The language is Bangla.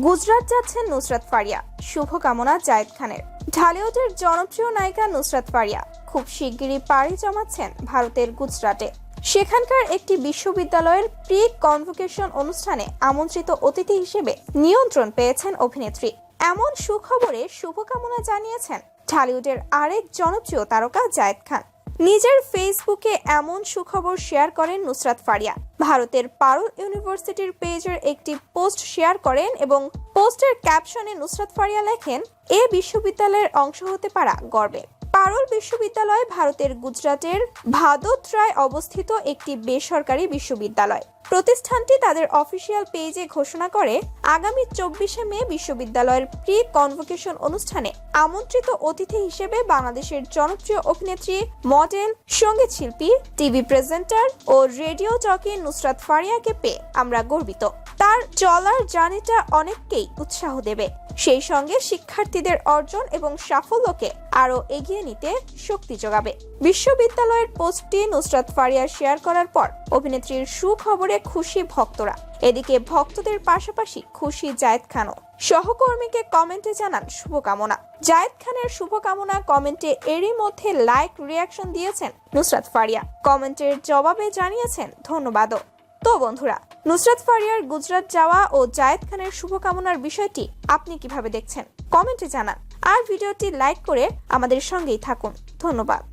গুজরাট যাচ্ছেন নুসরাত ফারিয়া শুভকামনা জায়েদ খানের। ঢালিউডের জনপ্রিয় নায়িকা নুসরাত ফারিয়া খুব শিগগিরই পাড়ি জমাচ্ছেন ভারতের গুজরাটে। সেখানকার একটি বিশ্ববিদ্যালয়ের প্রি কনভোকেশন অনুষ্ঠানে আমন্ত্রিত অতিথি হিসেবে নিয়ন্ত্রণ পেয়েছেন অভিনেত্রী। এমন সুখবরে শুভকামনা জানিয়েছেন ঢালিউডের আরেক জনপ্রিয় তারকা জায়েদ খান। নিজের ফেসবুকে এমন সুখবর শেয়ার করেন নুসরাত ফারিয়া। ভারতের পারুল ইউনিভার্সিটির পেজের একটি পোস্ট শেয়ার করেন এবং পোস্টের ক্যাপশনে নুসরাত ফারিয়া লেখেন, এ বিশ্ববিদ্যালয়ের অংশ হতে পারা গর্বের পারুল বিশ্ববিদ্যালয় ভারতের গুজরাটের ভাদোত্রায় অবস্থিত একটি বেসরকারি বিশ্ববিদ্যালয়। প্রতিষ্ঠানটি তাদের অফিসিয়াল পেজে ঘোষণা করে, আগামী চব্বিশে মে বিশ্ববিদ্যালয়ের প্রি কনভোকেশন অনুষ্ঠানে আমন্ত্রিত অতিথি হিসেবে বাংলাদেশের জনপ্রিয় অভিনেত্রী, মডেল সংগীত শিল্পী টিভি প্রেজেন্টার ও রেডিও জকি নুসরাত ফারিয়াকে পেয়ে আমরা গর্বিত। তার চলার জার্নিটা অনেককেই উৎসাহ দেবে। সেই সঙ্গে শিক্ষার্থীদের অর্জন এবং সাফল্যকে আরও এগিয়ে নিতে শক্তি যোগাবে। বিশ্ববিদ্যালয়ের পোস্টটি নুসরাত ফারিয়া শেয়ার করার পর অভিনেত্রীর সুখবরে খুশি ভক্তরা। এদিকে ভক্তদের পাশাপাশি খুশি জায়েদ খানও। সহকর্মীকে কমেন্টে জানান শুভকামনা। জায়েদ খানের শুভকামনা কমেন্টে এরই মধ্যে লাইক রিয়াকশন দিয়েছেন নুসরাত ফারিয়া। কমেন্টের জবাবে জানিয়েছেন ধন্যবাদও। তো বন্ধুরা, নুসরাত ফারিয়ার গুজরাট যাওয়া ও জায়েদ খানের শুভকামনার বিষয়টি আপনি কীভাবে দেখছেন? কমেন্টে জানান। আর ভিডিওটি লাইক করে আমাদের সঙ্গেই থাকুন। ধন্যবাদ।